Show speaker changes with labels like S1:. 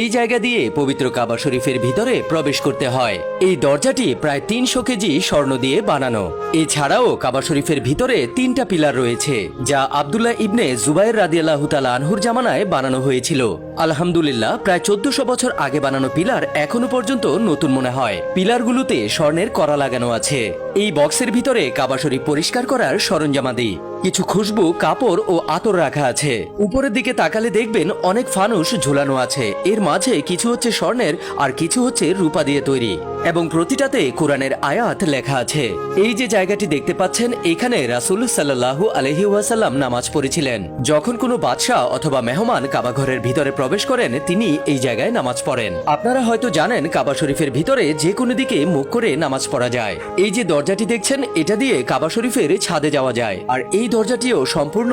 S1: এই জায়গা দিয়ে পবিত্র কাবা শরীফের ভিতরে প্রবেশ করতে হয়। এই দরজাটি প্রায় তিনশো কেজি স্বর্ণ দিয়ে বানানো। এছাড়াও কাবা শরীফের ভিতরে তিনটা পিলার রয়েছে, যা আবদুল্লাহ ইবনে জুবাইর রাদিয়াল্লাহ তালা আনহুর জামানায় বানানো হয়েছিল। আলহামদুলিল্লাহ, প্রায় চোদ্দশো বছর আগে বানানো পিলার এখনও পর্যন্ত নতুন মনে হয়। পিলারগুলোতে স্বর্ণের করা লাগানো আছে। এই বক্সের ভিতরে কাবা শরীফ পরিষ্কার করার সরঞ্জামাদি। কিছু খুশবু, কাপড় ও আতর রাখা আছে। উপরের দিকে তাকালে দেখবেন অনেক ফানুস ঝুলানো আছে। এর মাঝে কিছু হচ্ছে স্বর্ণের আর কিছু হচ্ছে রূপা দিয়ে তৈরি। এবং প্রতিটাতে কোরআনের আয়াত লেখা আছে। এই যে জায়গাটি দেখতে পাচ্ছেন, এখানে রাসুল সাল্লাহু আলহি ওয়াসাল্লাম নামাজ পড়েছিলেন। যখন কোনো বাদশাহ অথবা মেহমান কাবা ঘরের ভিতরে প্রবেশ করেন, তিনি এই জায়গায় নামাজ পড়েন। আপনারা হয়তো জানেন, কাবা শরীফের ভিতরে যে কোনো দিকে মুখ করে নামাজ পড়া যায়। এই যে দরজাটি দেখছেন, এটা দিয়ে কাবা শরীফের ছাদে যাওয়া যায়। আর এই দরজাটিও সম্পূর্ণ